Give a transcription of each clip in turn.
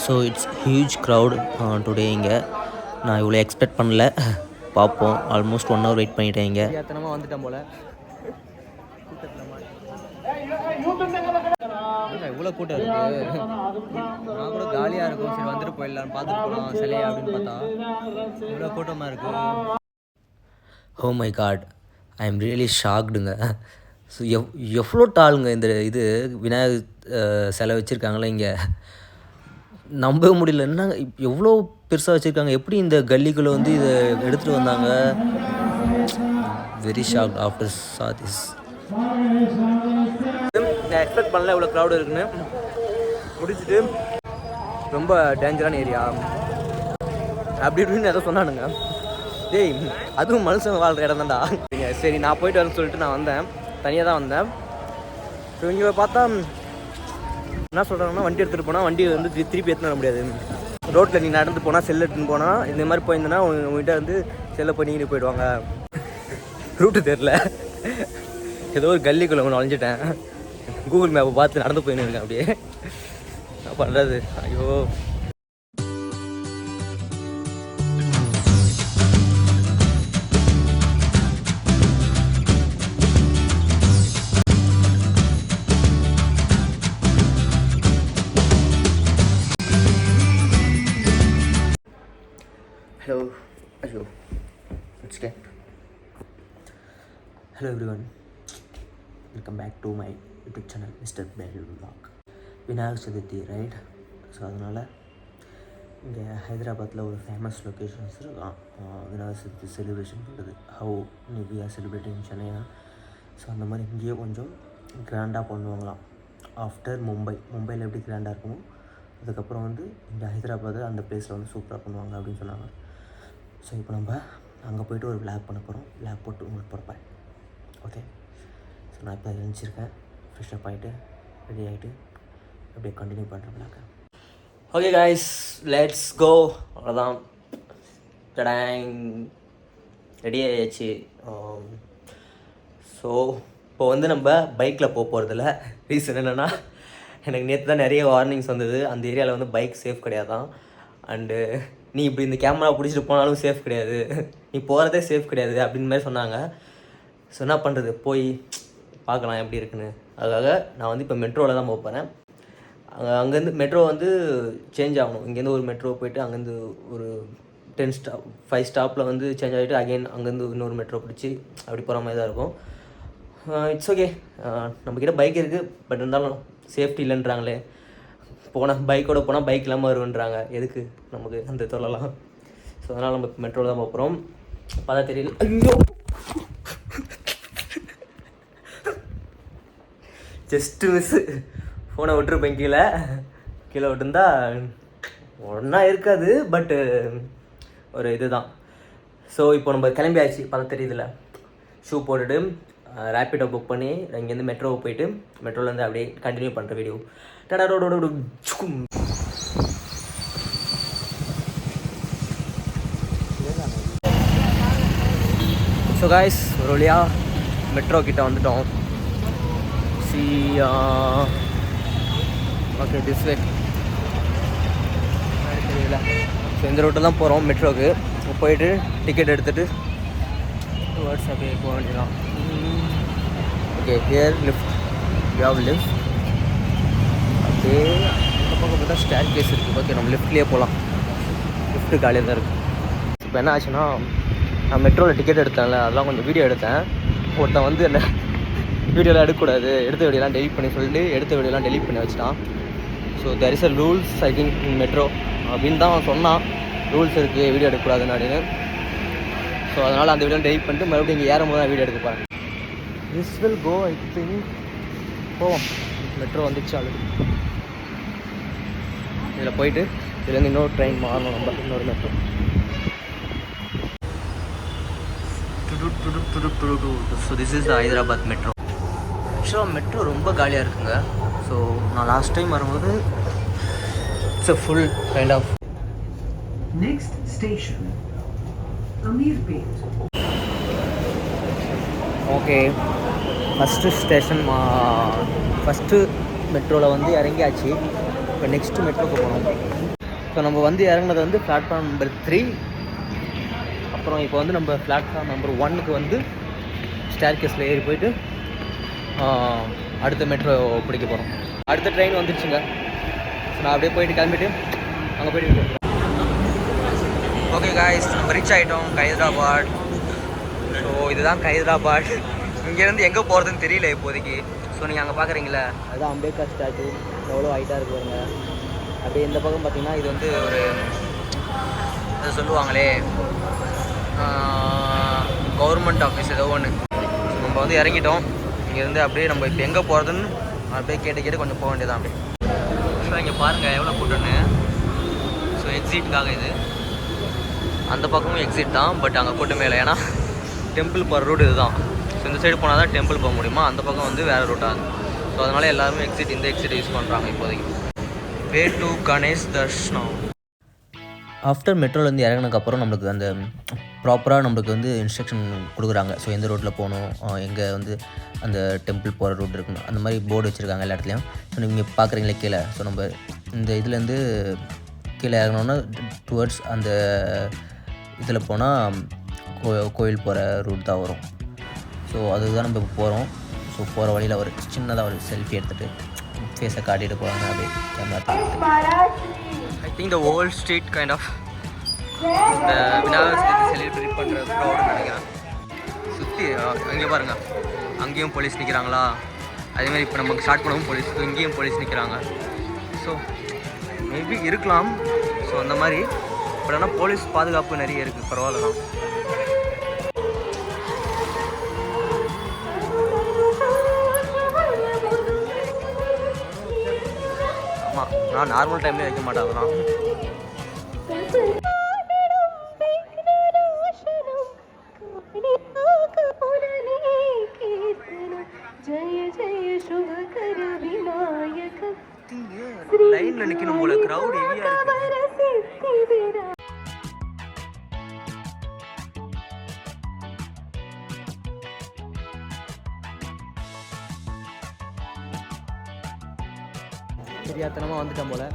So it's huge crowd today இங்கே. நான் இவ்வளோ எக்ஸ்பெக்ட் பண்ணல. பார்ப்போம். ஆல்மோஸ்ட் ஒன் ஹவர் வெயிட் பண்ணிட்டேன் இங்கே. வந்துட்டேன் போல. இவ்வளோ கூட்டம் இருக்கு. நான் கூட காலியாக இருக்கும். சரி வந்துட்டு போயிடலான்னு பார்த்துட்டு போகலாம் சிலையா அப்படின்னு பார்த்தா. இவ்வளோ கூட்டமாக இருக்கு. ஹோ my god I am really ஷாக்டுங்க so எவ் எவ்வளோ டாளுங்க இந்த இது விநாயகர் அஹ், சிலை வச்சுருக்காங்களே இங்கே? நம்பவே முடியல. என்ன எவ்வளோ பெருசாக வச்சுருக்காங்க? எப்படி இந்த கல்லிக்குள்ளே வந்து இதை எடுத்துகிட்டு வந்தாங்க? Very shock after saw this நான் எக்ஸ்பெக்ட் பண்ணல இவ்வளோ க்ரௌட் இருக்குன்னு. முடிச்சுட்டு ரொம்ப டேஞ்சரான ஏரியா அப்படி இப்படின்னு எதோ சொன்னானுங்க. டேய் அதுவும் மனுஷன் வாழ்கிற இடம் தான்டா. சரி நான் போயிட்டு வரேன்னு சொல்லிட்டு நான் வந்தேன். தனியாக தான் வந்தேன். ஸோ இங்கே பார்த்தா என்ன சொல்கிறாங்கன்னா வண்டி எடுத்துகிட்டு போனால் வண்டி வந்து திருப்பி எடுத்துன்னு வர முடியாது. ரோட்டில் நீ நடந்து போனால் செல் எடுத்துன்னு போனால் இந்த மாதிரி போயிருந்தேன்னா உங்ககிட்ட வந்து செல்லை பண்ணிக்கிட்டு போயிடுவாங்க. ரூட்டு தெரில ஏதோ ஒரு கல்லிக்குள்ள ஒன்று நுழைஞ்சிட்டேன் கூகுள் மேப்பை பார்த்து நடந்து போயின்னு இருக்கேன் அப்படியே. என்ன பண்ணுறது ஐயோ. ஹலோ ஐயோ it's hello everyone welcome back to my YouTube channel mister Bale vlog. Vinayagar Chathurthi right so அதனால் இங்கே ஹைதராபாத்தில் ஒரு ஃபேமஸ் லொக்கேஷன்ஸ் இருக்கான் விநாயகர் சதுர்த்தி செலிப்ரேஷன் பண்ணுறது ஹவு வி ஆர் செலிப்ரேட்டிங் சென்னையா ஸோ அந்த மாதிரி இங்கேயே கொஞ்சம் கிராண்டாக பண்ணுவாங்களாம். ஆஃப்டர் மும்பை மும்பையில் எப்படி கிராண்டாக இருக்குமோ அதுக்கப்புறம் வந்து இங்கே ஹைதராபாத் அந்த பிளேஸில் வந்து சூப்பராக பண்ணுவாங்க அப்படின்னு சொன்னாங்க. ஸோ இப்போ நம்ம அங்கே போயிட்டு ஒரு விளாக் பண்ண போகிறோம் விளாக் போட்டு உங்களுக்கு போகிறப்பேன் ஓகே ஸோ நான் இப்போ எழுந்திருக்கேன். ஃப்ரெஷ்ஷப் ஆகிட்டு ரெடி ஆகிட்டு அப்படியே கண்டினியூ பண்ணுறேன் விளாக்க ஓகே காய்ஸ் லெட்ஸ் கோ அவ்வளோதான் டடாங் ரெடி ஆயாச்சு. Um, ஸோ இப்போ வந்து நம்ம பைக்கில் போக போகிறதில்ல ரீசன் என்னென்னா எனக்கு நேற்று தான் நிறைய வார்னிங்ஸ் வந்தது. அந்த ஏரியாவில் வந்து பைக் சேஃப் கிடையாதான். அண்டு நீ இப்படி இந்த கேமரா பிடிச்சிட்டு போனாலும் சேஃப் கிடையாது. நீ போகிறதே சேஃப் கிடையாது அப்படின்னு மாதிரி சொன்னாங்க. ஸோ என்ன பண்ணுறது போய் பார்க்கலாம் எப்படி இருக்குன்னு. அதுக்காக நான் வந்து இப்போ மெட்ரோவில் தான் போகிறேன் அங்கே அங்கேருந்து மெட்ரோ வந்து சேஞ்ச் ஆகணும். இங்கேருந்து ஒரு மெட்ரோ போயிட்டு அங்கேருந்து ஒரு டென் ஸ்டாப் ஃபைவ் ஸ்டாப்பில் வந்து சேஞ்ச் ஆகிட்டு அகைன் அங்கேருந்து இன்னொரு மெட்ரோ பிடிச்சி அப்படி போகிற மாதிரி தான் இருக்கும். Uh, இட்ஸ் ஓகே uh, நம்மக்கிட்ட பைக் இருக்குது பட் இருந்தாலும் சேஃப்டி இல்லைன்றாங்களே. போனால் பைக்கோட போனால் பைக் இல்லாமல் வருவேன்றாங்க எதுக்கு நமக்கு அந்த தொல்லலாம்? ஸோ அதனால் நம்ம மெட்ரோவில் தான் போகிறோம் பார்த்தா தெரியல. ஐயோ! ஜஸ்ட்டு மிஸ்ஸு ஃபோனை விட்டுருப்பேன் கீழே. கீழே விட்டுருந்தா ஒன்றா இருக்காது பட்டு ஒரு இதுதான். ஸோ இப்போ நம்ம கிளம்பியாச்சு. பார்த்தா தெரியுதுல்ல. ஷூ போட்டுட்டு ரேப்பிடோ புக் பண்ணி இங்கேருந்து மெட்ரோவை போயிட்டு மெட்ரோலேருந்து அப்படியே கண்டினியூ பண்ணுற வீடியோ டடா ரோடோட ஸோ காய்ஸ் ஒரு வழியாக மெட்ரோ கிட்ட வந்துட்டோம். சி ஓகே திஸ் வே தெரியல ஸோ இந்த ரூட்டில் தான் போகிறோம் மெட்ரோக்கு போயிட்டு டிக்கெட் எடுத்துகிட்டு டுவர்ட்ஸ் அப்படியே போக வேண்டியதான் ஓகே ஹியர் லிஃப்ட் யாவ் லிஃப்ட் அப்படியே அந்த பக்கம் பார்த்தா ஸ்டேர் கேஸ் இருக்குது ஓகே நம்ம லிஃப்ட்லேயே போகலாம் லிஃப்ட்டு காலியாக தான் இருக்குது இப்போ என்ன ஆச்சுன்னா நான் மெட்ரோவில் டிக்கெட் எடுத்தேன்ல. அதெல்லாம் கொஞ்சம் வீடியோ எடுத்தேன். ஒருத்தன் வந்து என்ன வீடியோலாம் எடுக்கக்கூடாது. எடுத்த வீடியோலாம் டெலிட் பண்ணி சொல்லிட்டு எடுத்த வீடியோலாம் டெலிட் பண்ணி வச்சுட்டான். So there is a rules I think in metro அப்படின்னு தான் அவன் சொன்னான். ரூல்ஸ் இருக்குது வீடியோ எடுக்கக்கூடாதுன்னு அப்படின்னு. ஸோ அதனால் அந்த வீடியோ டெலிட் பண்ணிட்டு மறுபடியும் இங்கே ஏறும் போது தான் வீடியோ எடுக்க போகிறேன் this will go I think போவோம் மெட்ரோ வந்துச்சு ஆல்ரெடி இதில் போயிட்டு இதுலேருந்து இன்னொரு ட்ரெயின் மாறணும் நம்ம இன்னொரு metro so this is the Hyderabad metro ஆக்சுவலாக மெட்ரோ ரொம்ப காலியாக இருக்குங்க. ஸோ நான் லாஸ்ட் டைம் வரும்போது it's a full kind of Next station, Amirpet. Okay first station மா ஃபஸ்ட்டு மெட்ரோவில் வந்து இறங்கியாச்சு. இப்போ நெக்ஸ்ட்டு மெட்ரோக்கு போகணும். ஸோ நம்ம வந்து இறங்குனது வந்து பிளாட்ஃபார்ம் நம்பர் த்ரீ அப்புறம் இப்போ வந்து நம்ம பிளாட்ஃபார்ம் நம்பர் ஒன்னுக்கு வந்து ஸ்டேர் கேஸில் ஏறி போயிட்டு அடுத்த மெட்ரோ பிடிக்க போகிறோம் அடுத்த ட்ரெயின் வந்துடுச்சுங்க ஸோ நான் அப்படியே போயிட்டு கிளம்பிட்டு அங்கே போயிட்டு ஓகே காய்ஸ் நம்ம ரீச் ஆகிட்டோம் ஹைதராபாத் ஸோ இதுதான் ஹைதராபாத் இங்கேருந்து எங்கே போகிறதுன்னு தெரியல இப்போதைக்கு. ஸோ நீங்கள் அங்கே பார்க்குறீங்களா அதுதான் அம்பேத்கர் ஸ்டாச்சு. எவ்வளோ ஹைட்டாக இருக்கு பாருங்க. அப்படியே இந்த பக்கம் பார்த்தீங்கன்னா இது வந்து ஒரு அது சொல்லுவாங்களே கவர்மெண்ட் ஆஃபீஸ் ஏதோ ஒன்று நம்ம வந்து இறங்கிட்டோம். இங்கேருந்து அப்படியே நம்ம இப்போ எங்கே போகிறதுன்னு அப்படியே கேட்டு கேட்டு கொஞ்சம் போக வேண்டியதான் அப்படியே ஸோ இங்கே பாருங்கள் எவ்வளோ கூட்டம்னு. ஸோ எக்ஸிட்டுக்காக இது. அந்த பக்கமும் எக்ஸிட் தான் பட் அங்கே கூட்டமே இல்லை. ஏன்னா டெம்பிள் போகிற ரூட் இதுதான். ஸோ இந்த சைடு போனால் தான் டெம்பிள் போக முடியுமா? அந்த பக்கம் வந்து வேறு ரூட் ஆகுது ஸோ அதனால் எல்லாருமே எக்ஸிட் இந்த எக்ஸிட் யூஸ் பண்ணுறாங்க இப்போதைக்கு. வே டு கணேஷ் தர்ஷ்னம் ஆஃப்டர் மெட்ரோலேருந்து இறங்கினதுக்கப்புறம் நம்மளுக்கு அந்த ப்ராப்பராக நம்மளுக்கு வந்து இன்ஸ்ட்ரக்ஷன் கொடுக்குறாங்க. ஸோ எந்த ரோட்டில் போகணும்? எங்கே வந்து அந்த டெம்பிள் போகிற ரூட் இருக்குன்னு. அந்த மாதிரி போர்டு வச்சுருக்காங்க எல்லா இடத்துலையும். ஸோ நீங்கள் பார்க்குறீங்களே கீழே. ஸோ நம்ம இந்த இதுலேருந்து கீழே இறங்கினோன்னா டுவர்ட்ஸ் அந்த இதில் போனால் கோ கோயில் போகிற ரூட் தான் வரும். ஸோ அதுதான் நம்ம இப்போ போகிறோம் ஸோ போகிற வழியில் ஒரு சின்னதாக ஒரு செல்ஃபி எடுத்துகிட்டு ஃபேஸை காட்டிட்டு போகிறாங்க அப்படியே camera I think the old street kind of இந்த விநாயகர் சதுர்த்தி செலிப்ரேட் பண்ணுற க்ரௌடுன்னு நினைக்கிறேன். சுற்றி அங்கே பாருங்க. அங்கேயும் போலீஸ் நிற்கிறாங்களா அதேமாதிரி இப்போ நமக்கு ஸ்டார்ட் பண்ணவும் போலீஸ் இங்கேயும் போலீஸ் நிற்கிறாங்க ஸோ மேபி இருக்கலாம். ஸோ அந்த மாதிரி. பட் ஆனால் போலீஸ் பாதுகாப்பு நிறைய இருக்குது பரவாயில்ல தான். நான் நார்மல் டைம்லேயே வைக்க மாட்டேன் அதெல்லாம். லைன்ல நிக்கணும் போல கிரவுட் ஹெவியா இருக்கு. தெரியாதனமாக வந்துட்டேன் போல்.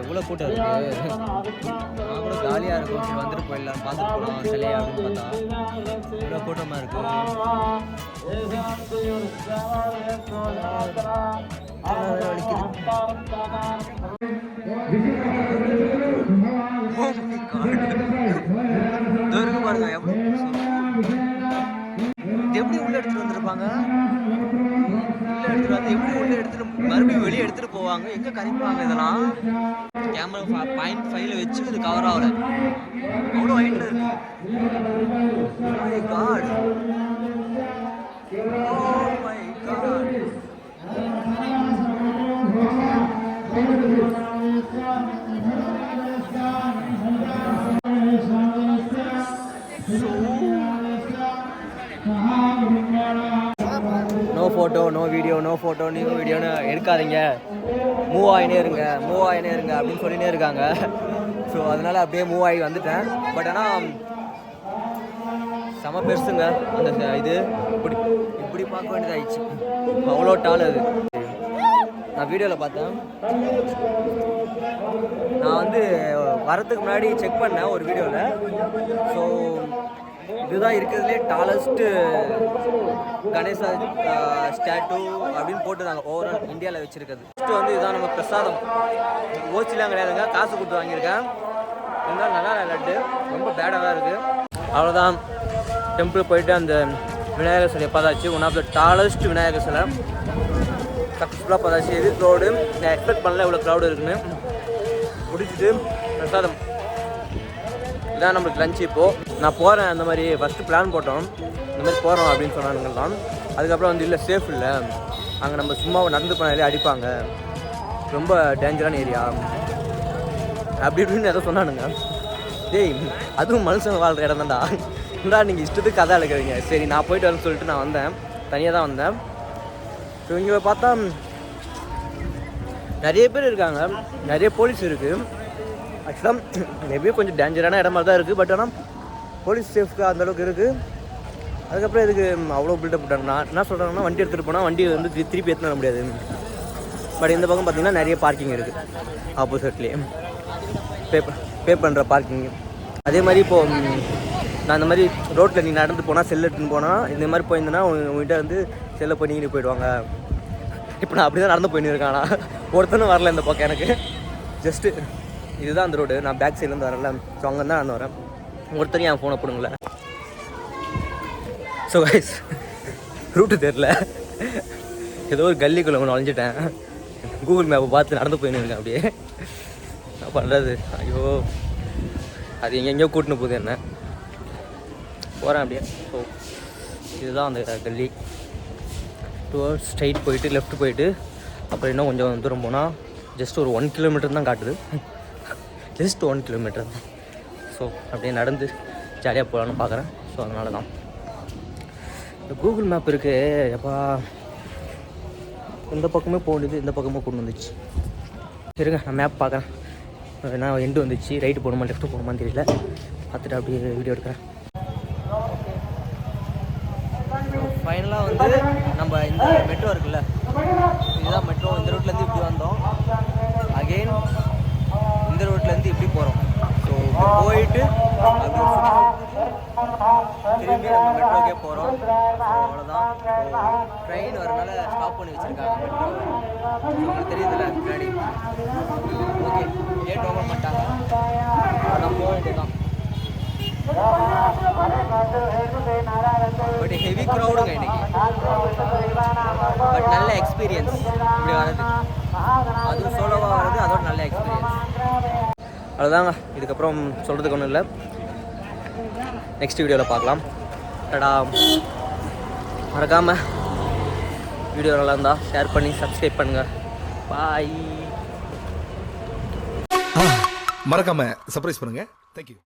இவ்வளோ கூட்டம் இருக்கு. அவ்வளோ ஜாலியாக இருக்கும். சரி வந்துட்டு போயிடலாம். பார்த்துட்டு போகலாம் சிலையா அப்படின்னு பார்த்தா. இவ்வளோ கூட்டமாக இருக்கும் வலிக்குது எப்படி உள்ள எடுத்துட்டு வந்திருப்பாங்க? உள்ள எடுத்துட்டு வந்து எப்படி உள்ள எடுத்துட்டு மறுபடியும் வெளியே எடுத்துட்டு போவாங்க? எங்க கரைப்பாங்க இதெல்லாம்? கேமரா பாயிண்ட் ஃபைவ்ல வச்சு இது கவர் ஆகல. அவ்வளோ ஹைட்ல இருக்கு. காட் நோ ஃபோட்டோ நியூ வீடியோன்னு எடுக்காதீங்க. மூவ் ஆகினே இருங்க மூவ் ஆகினே இருங்க அப்படின்னு சொல்லினே இருக்காங்க. ஸோ அதனால் அப்படியே மூவ் ஆகி வந்துட்டேன். பட் ஆனால் செம பெருசுங்க அந்த இது. இப்படி இப்படி பார்க்க வேண்டியதாகிடுச்சு அவ்வளோ டால் அது. நான் வீடியோவில் பார்த்தேன். நான் வந்து வரதுக்கு முன்னாடி செக் பண்ணேன் ஒரு வீடியோவில் ஸோ இதுதான் இருக்கிறதுலே டாலஸ்ட்டு கணேசா ஸ்டாட்டு அப்படின்னு போட்டுருந்தாங்க. ஓவரால் இந்தியாவில் வச்சுருக்கிறது. ஃபஸ்ட்டு வந்து இதுதான் நம்ம பிரசாதம். ஓச்சிலாம் கிடையாதுங்க. காசு கொடுத்து வாங்கியிருக்கேன். இருந்தாலும் நல்லா இல்லை லட்டு. ரொம்ப பேடாக தான் இருக்குது அவ்வளோதான் டெம்பிள் போயிட்டு அந்த விநாயகர் சிலையை பார்த்தாச்சு. One of the tallest Vinayagar சிலை. சக்ஸஸ்ஃபுல்லாக பார்த்தாச்சு. எது க்ரௌடு நான் எக்ஸ்பெக்ட் பண்ணல இவ்வளோ க்ரௌடு இருக்குன்னு. முடிச்சுட்டு பிரசாதம். இதான் நம்மளுக்கு லஞ்ச் இப்போது நான் போகிறேன் அந்த மாதிரி ஃபஸ்ட்டு பிளான் போட்டோம். இந்த மாதிரி போகிறோம் அப்படின்னு சொன்னாங்க தான் அதுக்கப்புறம் வந்து இல்லை சேஃப் இல்லை. அங்கே நம்ம சும்மா நடந்து போனாலே அடிப்பாங்க. ரொம்ப டேஞ்சரான ஏரியா அப்படி இப்படின்னு எதை சொன்னானுங்க. டேய் அதுவும் மனுஷங்க வாழ்கிற இடம் தான்டா. இந்தா நீங்கள் இஷ்டத்துக்கு கதை அழைக்கிறீங்க சரி நான் போயிட்டு வரேன்னு சொல்லிட்டு நான் வந்தேன். தனியாக தான் வந்தேன். ஸோ இங்கே பார்த்தா நிறைய பேர் இருக்காங்க. நிறைய போலீஸ் இருக்குது ஆக்சுவலாக மேபி கொஞ்சம் டேஞ்சரான இடமா தான் இருக்குது பட் ஆனால் போலீஸ் சேஃப்க்கு அந்த அளவுக்கு இருக்குது அதுக்கப்புறம் இதுக்கு அவ்வளோ பில்டப் விட்டாங்க நான் என்ன சொல்கிறாங்கன்னா வண்டி எடுத்துகிட்டு போனால் வண்டி வந்து திருப்பி எடுத்துன்னு வர முடியாது. பட் இந்த பக்கம் பார்த்திங்கன்னா நிறைய பார்க்கிங் இருக்குது ஆப்போசிட்லேயே பே பே பண்ணுற பார்க்கிங் அதே மாதிரி இப்போது நான் இந்த மாதிரி ரோட்டில் நீ நடந்து போனால் செல் எடுத்துன்னு போனால் இந்த மாதிரி போயிருந்தேன்னா உங்க- உங்ககிட்ட வந்து செல்லை பண்ணிக்கிட்டு போயிடுவாங்க. இப்போ நான் அப்படி தான் நடந்து போயின்னு இருக்கேன். ஒருத்தனும் வரல இந்த பக்கம் எனக்கு. ஜஸ்ட்டு இதுதான் அந்த ரோடு நான் பேக் சைட்லேருந்து வரல. ஸோ அங்கே தான் நான் வரேன். ஒருத்தர் என் ஃபோனை போடுங்களேன் ஸோ கைஸ் ரூட்டு தெரில ஏதோ ஒரு கல்லிக்குள்ளே அழிஞ்சிட்டேன் கூகுள் மேப்பை பார்த்து நடந்து போயின்னு இருக்கேன் அப்படியே. என்ன பண்ணுறது ஐயோ. அது எங்கெங்கேயோ கூட்டின்னு போகுது என்ன. போகிறேன் அப்படியே. ஸோ இதுதான் அந்த கல்லி டுவர்ட் ஸ்ட்ரைட் போயிட்டு லெஃப்ட் போயிட்டு அப்புறம் இன்னும் கொஞ்சம் தூரம் போனால் ஜஸ்ட் ஒரு ஒன் கிலோமீட்டர் தான் காட்டுது. ஜஸ்ட் ஒன் கிலோமீட்டர் தான். ஸோ அப்படியே நடந்து ஜாலியாக போகலான்னு பார்க்குறேன். ஸோ அதனால தான் இந்த கூகுள் மேப் இருக்கு. எப்பா. இந்த பக்கமே போக வேண்டியது இந்த பக்கமே கொண்டு வந்துச்சு. இருங்க நான் மேப் பார்க்குறேன். ஏன்னா எண்டு வந்துச்சு. ரைட்டு போகணுமா லெஃப்ட் போகணுமான்னு தெரியல. பார்த்துட்டு அப்படியே வீடியோ எடுக்கிறேன். ஃபைனலாக வந்து நம்ம இந்த மெட்ரோ இருக்குல்ல இதுதான் மெட்ரோ இந்த ரூட்லேருந்து இப்படி வந்தோம் அகெயின் இந்த ரோட்லேருந்து இப்படி போகிறோம் ஸோ போயிட்டு திரும்பி நம்ம மெட்ரோக்கே போகிறோம் அவ்வளோதான் ட்ரெயின் வரனால ஸ்டாப் பண்ணி வச்சுருக்காங்க மெட்ரோ உங்களுக்கு தெரியுதுல்ல முன்னாடி ஓகே கேட் ஓப்பன் பண்ணிட்டாங்க. நம்ம போக பட் ஹெவி க்ரௌடுங்க இன்னைக்கு. பட் நல்ல எக்ஸ்பீரியன்ஸ் இப்படி வர்றது. அதுவும் சோலோவாக வர்றது அதோட நல்ல எக்ஸ்பீரியன்ஸ் அவ்வளோதாங்க இதுக்கப்புறம் சொல்கிறதுக்கு ஒன்றும் இல்லை. நெக்ஸ்ட் வீடியோவில் பார்க்கலாம். டடா. மறக்காமல் வீடியோ நல்லா இருந்தால் ஷேர் பண்ணி சப்ஸ்கிரைப் பண்ணுங்கள் பாய் மறக்காமல் சர்ப்ரைஸ் பண்ணுங்கள் தேங்க்யூ